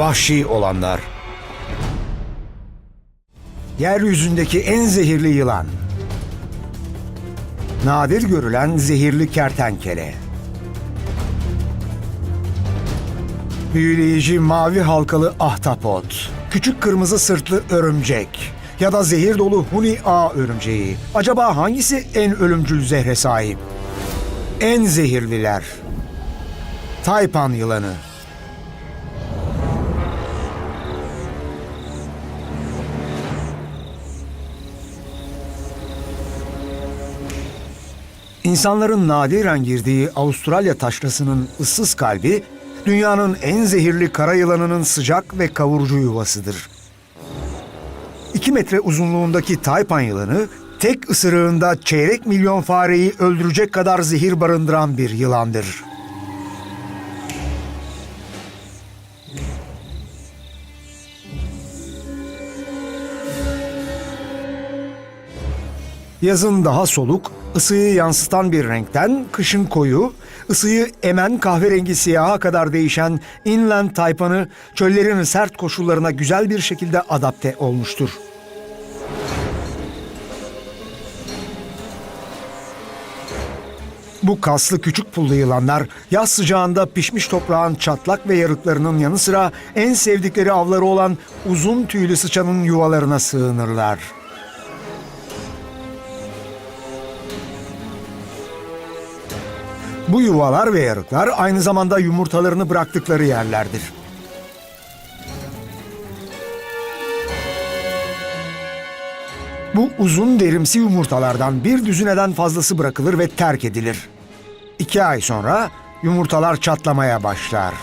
Vahşi olanlar. Yeryüzündeki en zehirli yılan. Nadir görülen zehirli kertenkele. Büyüleyici mavi halkalı ahtapot. Küçük kırmızı sırtlı örümcek. Ya da zehir dolu huni ağ örümceği. Acaba hangisi en ölümcül zehre sahip? En zehirliler. Taypan yılanı. İnsanların nadiren girdiği Avustralya taşrasının ıssız kalbi, dünyanın en zehirli kara yılanının sıcak ve kavurucu yuvasıdır. 2 metre uzunluğundaki taypan yılanı, tek ısırığında çeyrek milyon fareyi öldürecek kadar zehir barındıran bir yılandır. Yazın daha soluk, ısıyı yansıtan bir renkten kışın koyu, ısıyı emen kahverengi siyaha kadar değişen inland taypanı çöllerin sert koşullarına güzel bir şekilde adapte olmuştur. Bu kaslı küçük pullu yılanlar yaz sıcağında pişmiş toprağın çatlak ve yarıklarının yanı sıra en sevdikleri avları olan uzun tüylü sıçanın yuvalarına sığınırlar. Bu yuvalar ve yarıklar aynı zamanda yumurtalarını bıraktıkları yerlerdir. Bu uzun derimsi yumurtalardan bir düzineden fazlası bırakılır ve terk edilir. İki ay sonra yumurtalar çatlamaya başlar.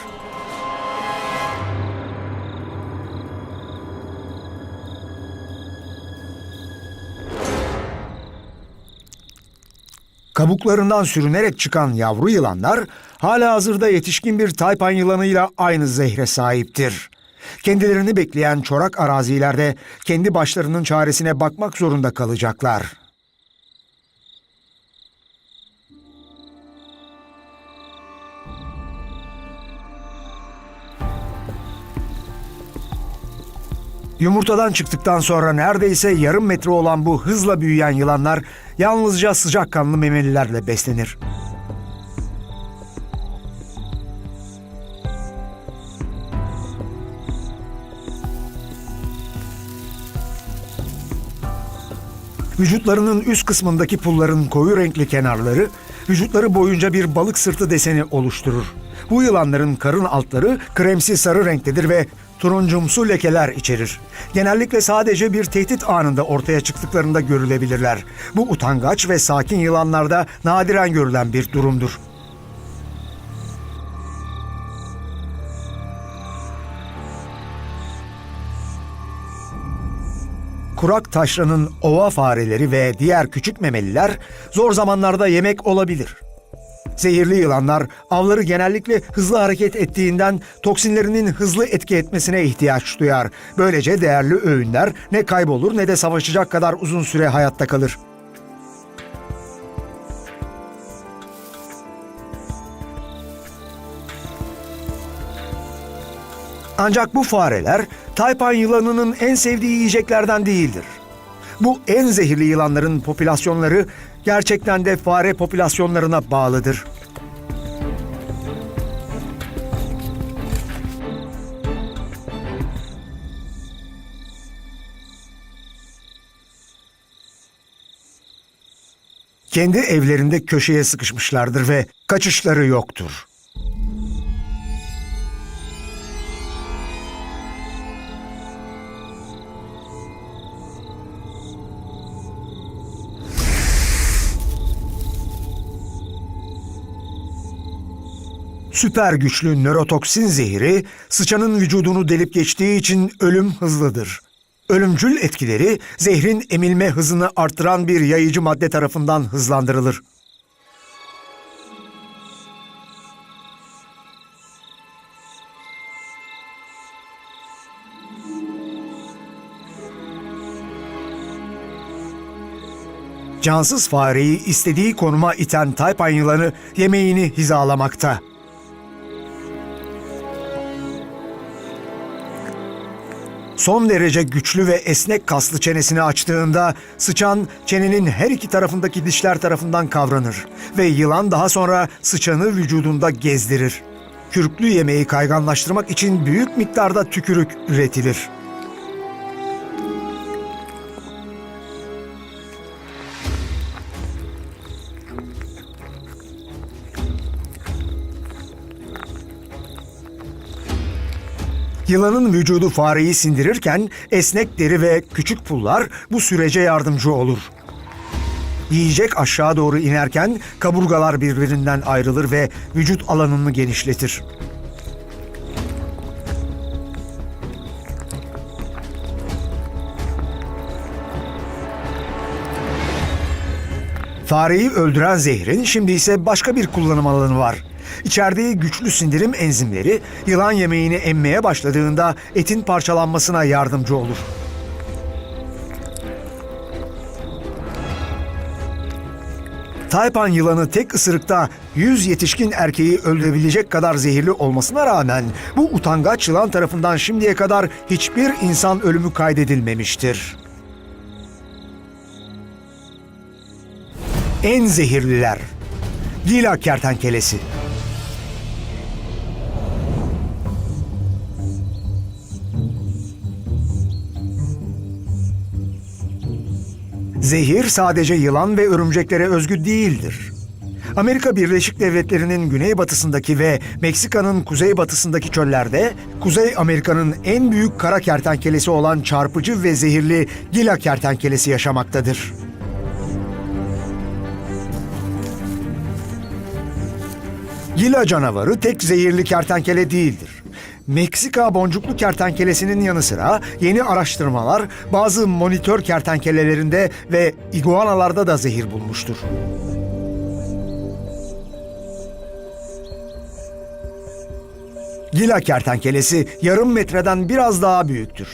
Kabuklarından sürünerek çıkan yavru yılanlar hala hazırda yetişkin bir taypan yılanıyla aynı zehre sahiptir. Kendilerini bekleyen çorak arazilerde kendi başlarının çaresine bakmak zorunda kalacaklar. Yumurtadan çıktıktan sonra neredeyse yarım metre olan bu hızla büyüyen yılanlar yalnızca sıcakkanlı memelilerle beslenir. Vücutlarının üst kısmındaki pulların koyu renkli kenarları vücutları boyunca bir balık sırtı deseni oluşturur. Bu yılanların karın altları kremsi sarı renktedir ve turuncumsu lekeler içerir. Genellikle sadece bir tehdit anında ortaya çıktıklarında görülebilirler. Bu utangaç ve sakin yılanlarda nadiren görülen bir durumdur. Kurak taşranın ova fareleri ve diğer küçük memeliler zor zamanlarda yemek olabilir. Zehirli yılanlar avları genellikle hızlı hareket ettiğinden toksinlerinin hızlı etki etmesine ihtiyaç duyar. Böylece değerli öğünler ne kaybolur ne de savaşacak kadar uzun süre hayatta kalır. Ancak bu fareler taypan yılanının en sevdiği yiyeceklerden değildir. Bu en zehirli yılanların popülasyonları gerçekten de fare popülasyonlarına bağlıdır. Kendi evlerinde köşeye sıkışmışlardır ve kaçışları yoktur. Süper güçlü nörotoksin zehri sıçanın vücudunu delip geçtiği için ölüm hızlıdır. Ölümcül etkileri zehrin emilme hızını arttıran bir yayıcı madde tarafından hızlandırılır. Cansız fareyi istediği konuma iten taypan yılanı yemeğini hizalamakta. Son derece güçlü ve esnek kaslı çenesini açtığında sıçan çenenin her iki tarafındaki dişler tarafından kavranır ve yılan daha sonra sıçanı vücudunda gezdirir. Kürklü yemeği kayganlaştırmak için büyük miktarda tükürük üretilir. Yılanın vücudu fareyi sindirirken esnek deri ve küçük pullar bu sürece yardımcı olur. Yiyecek aşağı doğru inerken kaburgalar birbirinden ayrılır ve vücut alanını genişletir. Fareyi öldüren zehrin şimdi ise başka bir kullanım alanı var. İçerdiği güçlü sindirim enzimleri yılan yemeğini emmeye başladığında etin parçalanmasına yardımcı olur. Taypan yılanı tek ısırıkta 100 yetişkin erkeği öldürebilecek kadar zehirli olmasına rağmen bu utangaç yılan tarafından şimdiye kadar hiçbir insan ölümü kaydedilmemiştir. En zehirliler. Gila kertenkelesi. Zehir sadece yılan ve örümceklere özgü değildir. Amerika Birleşik Devletleri'nin güneybatısındaki ve Meksika'nın kuzeybatısındaki çöllerde, Kuzey Amerika'nın en büyük kara kertenkelesi olan çarpıcı ve zehirli Gila kertenkelesi yaşamaktadır. Gila canavarı tek zehirli kertenkele değildir. Meksika boncuklu kertenkelesinin yanı sıra yeni araştırmalar bazı monitör kertenkelelerinde ve iguanalarda da zehir bulmuştur. Gila kertenkelesi yarım metreden biraz daha büyüktür.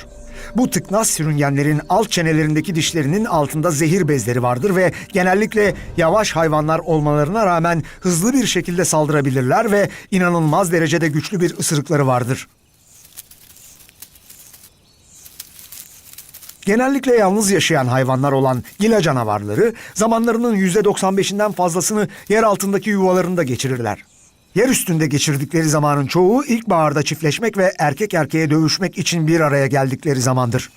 Bu tıknaz sürüngenlerin alt çenelerindeki dişlerinin altında zehir bezleri vardır ve genellikle yavaş hayvanlar olmalarına rağmen hızlı bir şekilde saldırabilirler ve inanılmaz derecede güçlü bir ısırıkları vardır. Genellikle yalnız yaşayan hayvanlar olan gila canavarları zamanlarının %95'inden fazlasını yer altındaki yuvalarında geçirirler. Yer üstünde geçirdikleri zamanın çoğu ilkbaharda çiftleşmek ve erkek erkeğe dövüşmek için bir araya geldikleri zamandır.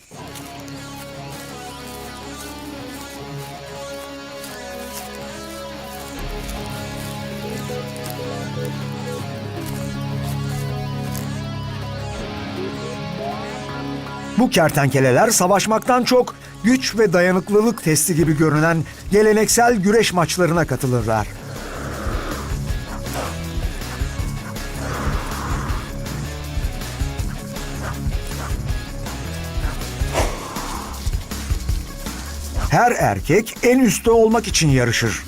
Bu kertenkeleler savaşmaktan çok güç ve dayanıklılık testi gibi görünen geleneksel güreş maçlarına katılırlar. Her erkek en üstte olmak için yarışır.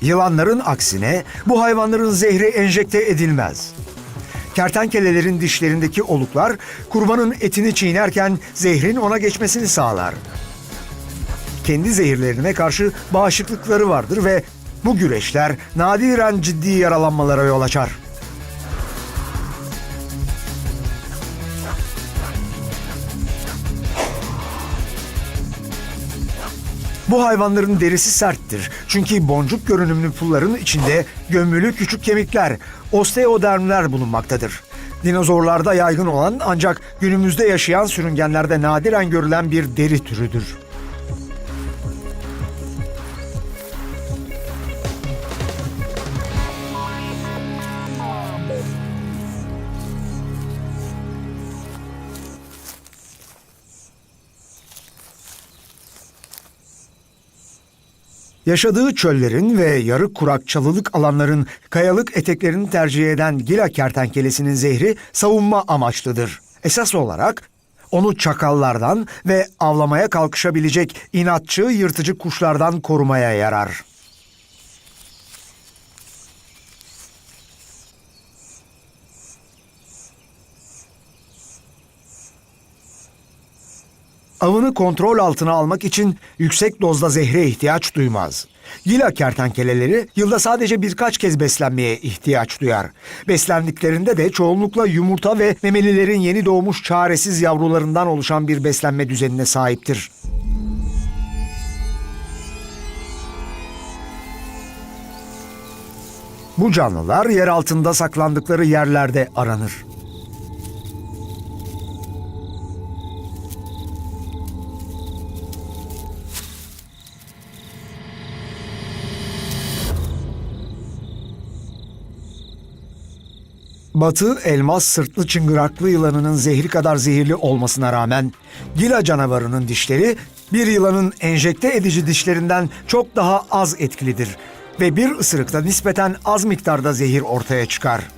Yılanların aksine bu hayvanların zehri enjekte edilmez. Kertenkelelerin dişlerindeki oluklar kurbanın etini çiğnerken zehrin ona geçmesini sağlar. Kendi zehirlerine karşı bağışıklıkları vardır ve bu güreşler nadiren ciddi yaralanmalara yol açar. Bu hayvanların derisi serttir. Çünkü boncuk görünümlü pulların içinde gömülü küçük kemikler, osteodermler bulunmaktadır. Dinozorlarda yaygın olan ancak günümüzde yaşayan sürüngenlerde nadiren görülen bir deri türüdür. Yaşadığı çöllerin ve yarı kurak çalılık alanların kayalık eteklerini tercih eden gila kertenkelesinin zehri savunma amaçlıdır. Esas olarak onu çakallardan ve avlamaya kalkışabilecek inatçı yırtıcı kuşlardan korumaya yarar. Avını kontrol altına almak için yüksek dozda zehre ihtiyaç duymaz. Gila kertenkeleleri yılda sadece birkaç kez beslenmeye ihtiyaç duyar. Beslendiklerinde de çoğunlukla yumurta ve memelilerin yeni doğmuş çaresiz yavrularından oluşan bir beslenme düzenine sahiptir. Bu canlılar yer altında saklandıkları yerlerde aranır. Batı elmas sırtlı çıngıraklı yılanının zehri kadar zehirli olmasına rağmen gila canavarının dişleri bir yılanın enjekte edici dişlerinden çok daha az etkilidir ve bir ısırıkta nispeten az miktarda zehir ortaya çıkar.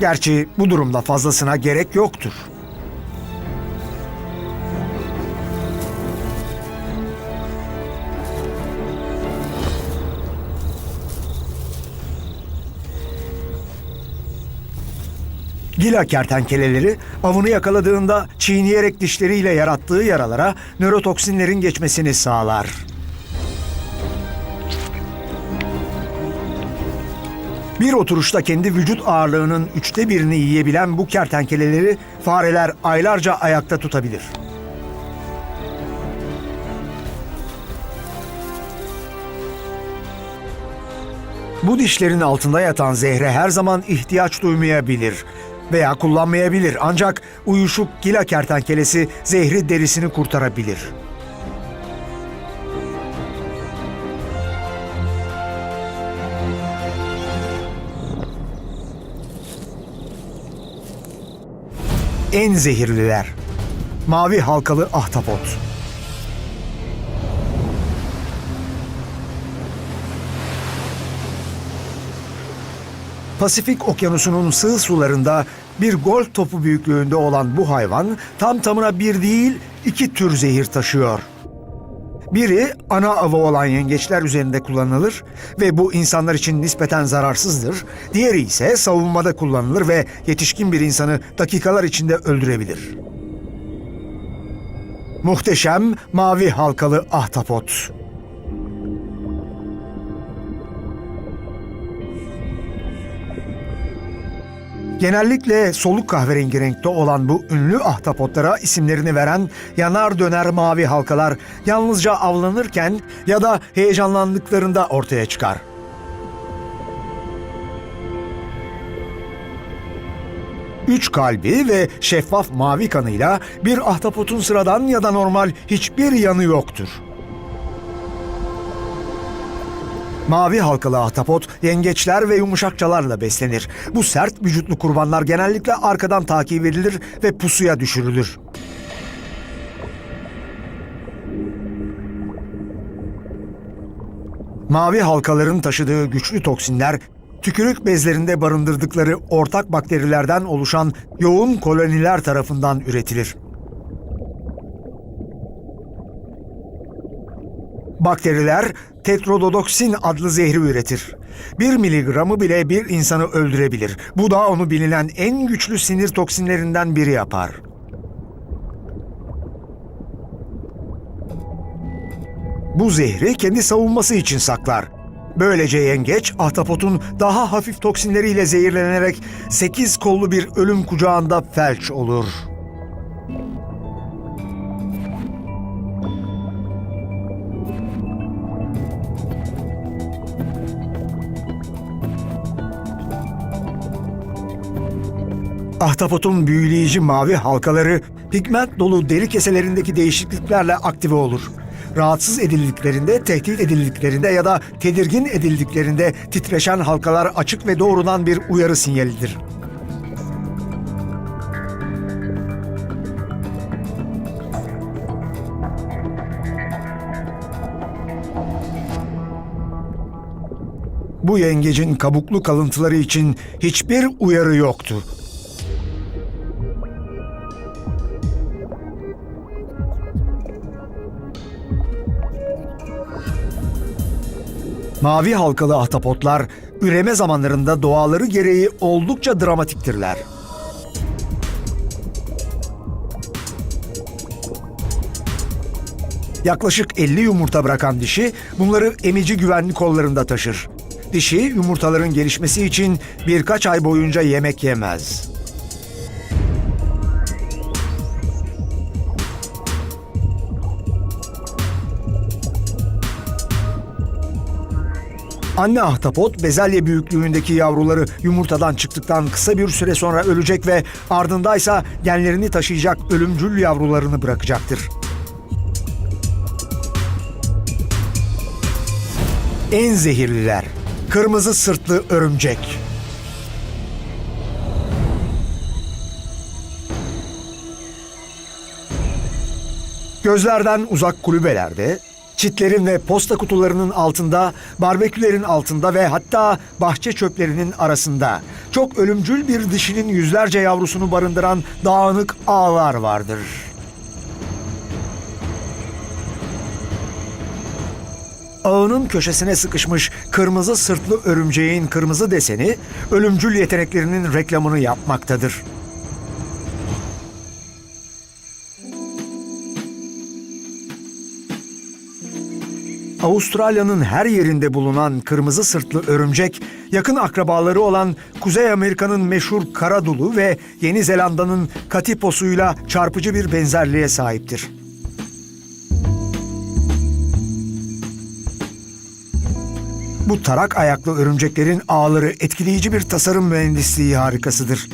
Gerçi bu durumda fazlasına gerek yoktur. Gila kertenkeleleri avını yakaladığında çiğneyerek dişleriyle yarattığı yaralara nörotoksinlerin geçmesini sağlar. Bir oturuşta kendi vücut ağırlığının üçte birini yiyebilen bu kertenkeleleri fareler aylarca ayakta tutabilir. Bu dişlerin altında yatan zehre her zaman ihtiyaç duymayabilir veya kullanmayabilir. Ancak uyuşuk gila kertenkelesi zehri derisini kurtarabilir. En zehirliler. Mavi halkalı ahtapot. Pasifik Okyanusu'nun sığ sularında bir golf topu büyüklüğünde olan bu hayvan tam tamına bir değil iki tür zehir taşıyor. Biri ana avı olan yengeçler üzerinde kullanılır ve bu insanlar için nispeten zararsızdır. Diğeri ise savunmada kullanılır ve yetişkin bir insanı dakikalar içinde öldürebilir. Muhteşem mavi halkalı ahtapot. Genellikle soluk kahverengi renkte olan bu ünlü ahtapotlara isimlerini veren yanar döner mavi halkalar yalnızca avlanırken ya da heyecanlandıklarında ortaya çıkar. Üç kalbi ve şeffaf mavi kanıyla bir ahtapotun sıradan ya da normal hiçbir yanı yoktur. Mavi halkalı ahtapot yengeçler ve yumuşakçalarla beslenir. Bu sert vücutlu kurbanlar genellikle arkadan takip edilir ve pusuya düşürülür. Mavi halkaların taşıdığı güçlü toksinler tükürük bezlerinde barındırdıkları ortak bakterilerden oluşan yoğun koloniler tarafından üretilir. Bakteriler tetrododoksin adlı zehri üretir. 1 miligramı bile bir insanı öldürebilir. Bu da onu bilinen en güçlü sinir toksinlerinden biri yapar. Bu zehri kendi savunması için saklar. Böylece yengeç ahtapotun daha hafif toksinleriyle zehirlenerek 8 kollu bir ölüm kucağında felç olur. Ahtapotun büyüleyici mavi halkaları pigment dolu deri keselerindeki değişikliklerle aktive olur. Rahatsız edildiklerinde, tehdit edildiklerinde ya da tedirgin edildiklerinde titreşen halkalar açık ve doğrudan bir uyarı sinyalidir. Bu yengecin kabuklu kalıntıları için hiçbir uyarı yoktu. Mavi halkalı ahtapotlar üreme zamanlarında doğaları gereği oldukça dramatiktirler. Yaklaşık 50 yumurta bırakan dişi bunları emici güvenli kollarında taşır. Dişi yumurtaların gelişmesi için birkaç ay boyunca yemek yemez. Anne ahtapot bezelye büyüklüğündeki yavruları yumurtadan çıktıktan kısa bir süre sonra ölecek ve ardındaysa genlerini taşıyacak ölümcül yavrularını bırakacaktır. En zehirliler. Kırmızı sırtlı örümcek. Gözlerden uzak kulübelerde, çitlerin ve posta kutularının altında, barbekülerin altında ve hatta bahçe çöplerinin arasında çok ölümcül bir dişinin yüzlerce yavrusunu barındıran dağınık ağlar vardır. Ağının köşesine sıkışmış kırmızı sırtlı örümceğin kırmızı deseni ölümcül yeteneklerinin reklamını yapmaktadır. Avustralya'nın her yerinde bulunan kırmızı sırtlı örümcek, yakın akrabaları olan Kuzey Amerika'nın meşhur karadulu ve Yeni Zelanda'nın katiposuyla çarpıcı bir benzerliğe sahiptir. Bu tarak ayaklı örümceklerin ağları etkileyici bir tasarım mühendisliği harikasıdır.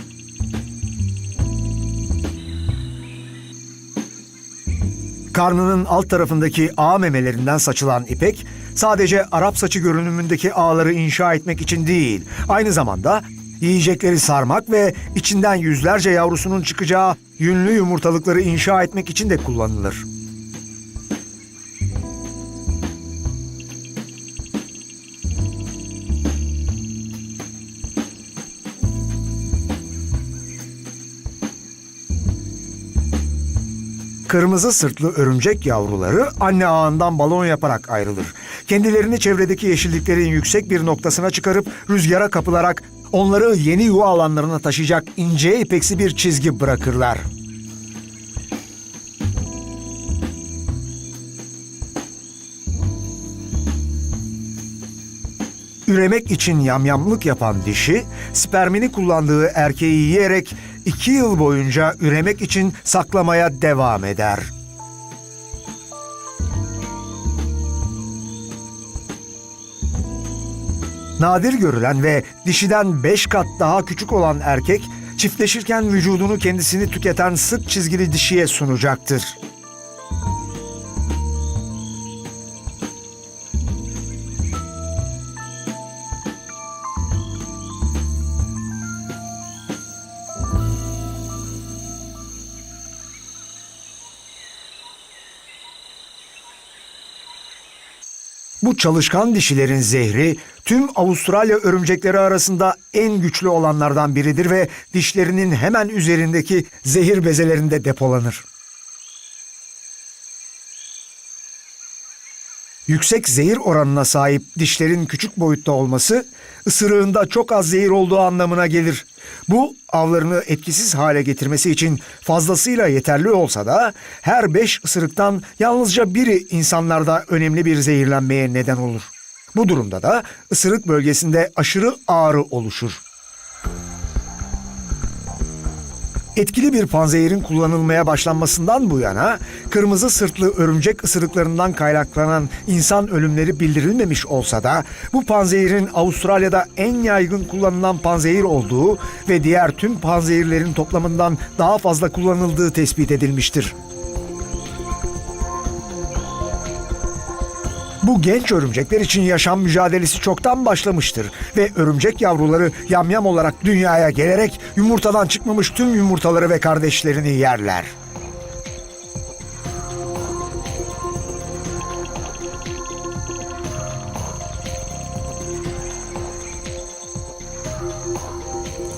Karnının alt tarafındaki ağ memelerinden saçılan ipek sadece Arap saçı görünümündeki ağları inşa etmek için değil, aynı zamanda yiyecekleri sarmak ve içinden yüzlerce yavrusunun çıkacağı yünlü yumurtalıkları inşa etmek için de kullanılır. Kırmızı sırtlı örümcek yavruları anne ağından balon yaparak ayrılır. Kendilerini çevredeki yeşilliklerin yüksek bir noktasına çıkarıp rüzgara kapılarak onları yeni yuva alanlarına taşıyacak ince ipeksi bir çizgi bırakırlar. Üremek için yamyamlık yapan dişi, spermini kullandığı erkeği yiyerek iki yıl boyunca üremek için saklamaya devam eder. Nadir görülen ve dişiden beş kat daha küçük olan erkek, çiftleşirken vücudunu kendisini tüketen sık çizgili dişiye sunacaktır. Bu çalışkan dişilerin zehri tüm Avustralya örümcekleri arasında en güçlü olanlardan biridir ve dişlerinin hemen üzerindeki zehir bezelerinde depolanır. Yüksek zehir oranına sahip dişlerin küçük boyutta olması ısırığında çok az zehir olduğu anlamına gelir. Bu avlarını etkisiz hale getirmesi için fazlasıyla yeterli olsa da her beş ısırıktan yalnızca biri insanlarda önemli bir zehirlenmeye neden olur. Bu durumda da ısırık bölgesinde aşırı ağrı oluşur. Etkili bir panzehirin kullanılmaya başlanmasından bu yana kırmızı sırtlı örümcek ısırıklarından kaynaklanan insan ölümleri bildirilmemiş olsa da bu panzehirin Avustralya'da en yaygın kullanılan panzehir olduğu ve diğer tüm panzehirlerin toplamından daha fazla kullanıldığı tespit edilmiştir. Bu genç örümcekler için yaşam mücadelesi çoktan başlamıştır ve örümcek yavruları yamyam olarak dünyaya gelerek yumurtadan çıkmamış tüm yumurtaları ve kardeşlerini yerler.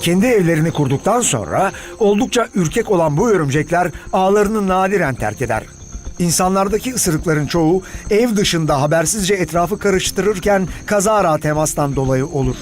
Kendi evlerini kurduktan sonra oldukça ürkek olan bu örümcekler ağlarını nadiren terk eder. İnsanlardaki ısırıkların çoğu ev dışında habersizce etrafı karıştırırken kazara temastan dolayı olur.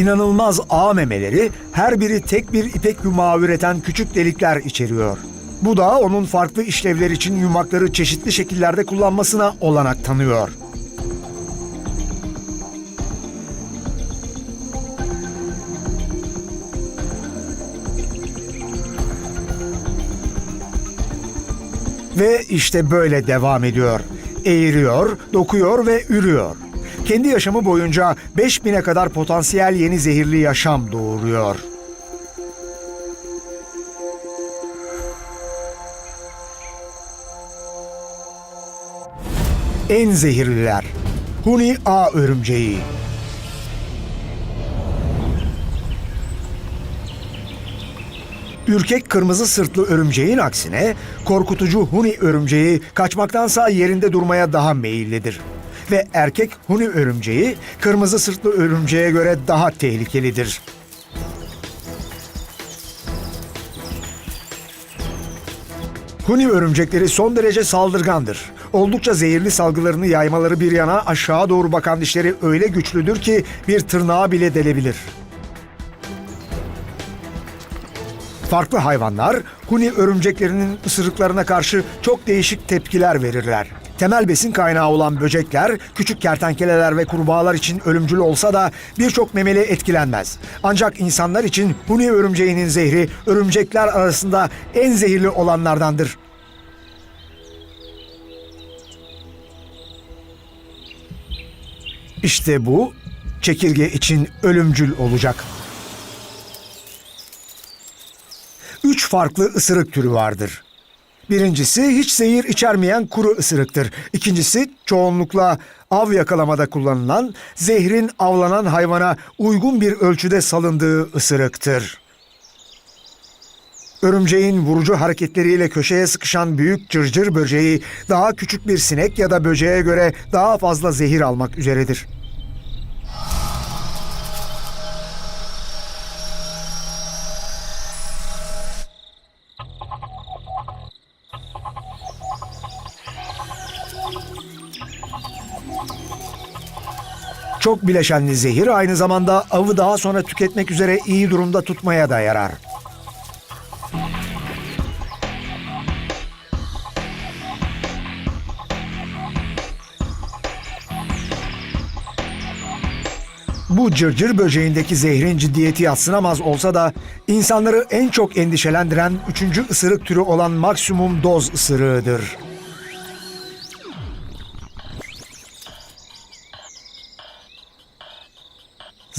İnanılmaz ağ memeleri her biri tek bir ipek yumağı üreten küçük delikler içeriyor. Bu da onun farklı işlevler için yumakları çeşitli şekillerde kullanmasına olanak tanıyor. Ve işte böyle devam ediyor. Eğiriyor, dokuyor ve ürüyor. Kendi yaşamı boyunca 5000'e kadar potansiyel yeni zehirli yaşam doğuruyor. En zehirliler. Huni A örümceği. Ürkek kırmızı sırtlı örümceğin aksine korkutucu Huni örümceği kaçmaktansa yerinde durmaya daha meyillidir. Ve erkek Huni örümceği kırmızı sırtlı örümceğe göre daha tehlikelidir. Huni örümcekleri son derece saldırgandır. Oldukça zehirli salgılarını yaymaları bir yana aşağı doğru bakan dişleri öyle güçlüdür ki bir tırnağı bile delebilir. Farklı hayvanlar huni örümceklerinin ısırıklarına karşı çok değişik tepkiler verirler. Temel besin kaynağı olan böcekler, küçük kertenkeleler ve kurbağalar için ölümcül olsa da birçok memeli etkilenmez. Ancak insanlar için huni örümceğinin zehri örümcekler arasında en zehirli olanlardandır. İşte bu çekirge için ölümcül olacak. Üç farklı ısırık türü vardır. Birincisi hiç zehir içermeyen kuru ısırıktır. İkincisi çoğunlukla av yakalamada kullanılan zehrin avlanan hayvana uygun bir ölçüde salındığı ısırıktır. Örümceğin vurucu hareketleriyle köşeye sıkışan büyük cırcır böceği daha küçük bir sinek ya da böceğe göre daha fazla zehir almak üzeredir. Çok bileşenli zehir aynı zamanda avı daha sonra tüketmek üzere iyi durumda tutmaya da yarar. Bu cırcır böceğindeki zehrin ciddiyeti yatsınamaz olsa da insanları en çok endişelendiren üçüncü ısırık türü olan maksimum doz ısırığıdır.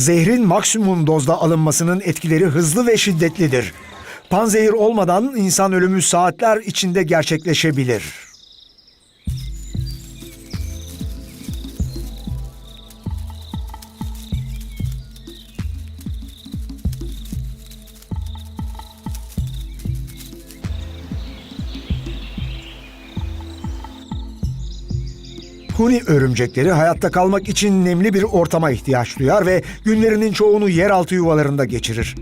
Zehrin maksimum dozda alınmasının etkileri hızlı ve şiddetlidir. Panzehir olmadan insan ölümü saatler içinde gerçekleşebilir. Huni örümcekleri hayatta kalmak için nemli bir ortama ihtiyaç duyar ve günlerinin çoğunu yeraltı yuvalarında geçirir.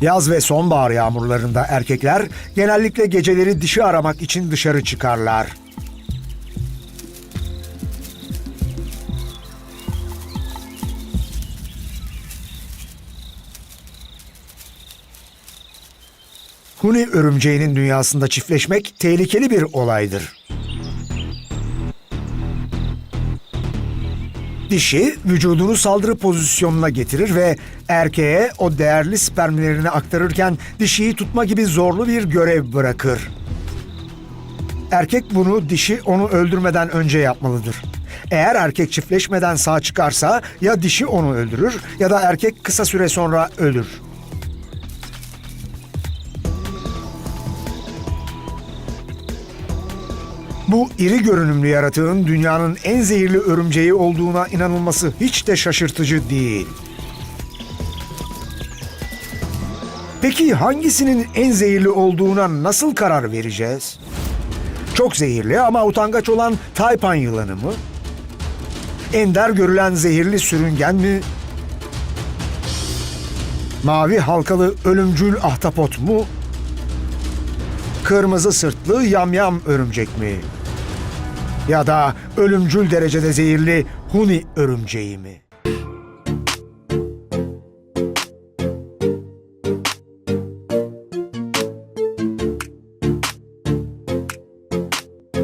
Yaz ve sonbahar yağmurlarında erkekler genellikle geceleri dişi aramak için dışarı çıkarlar. Huni örümceğinin dünyasında çiftleşmek tehlikeli bir olaydır. Dişi vücudunu saldırı pozisyonuna getirir ve erkeğe o değerli spermlerini aktarırken dişiyi tutma gibi zorlu bir görev bırakır. Erkek bunu dişi onu öldürmeden önce yapmalıdır. Eğer erkek çiftleşmeden sağ çıkarsa ya dişi onu öldürür ya da erkek kısa süre sonra ölür. Bu iri görünümlü yaratığın dünyanın en zehirli örümceği olduğuna inanılması hiç de şaşırtıcı değil. Peki hangisinin en zehirli olduğuna nasıl karar vereceğiz? Çok zehirli ama utangaç olan taypan yılanı mı? Ender görülen zehirli sürüngen mi? Mavi halkalı ölümcül ahtapot mu? Kırmızı sırtlı yamyam örümcek mi? Ya da ölümcül derecede zehirli huni örümceği mi?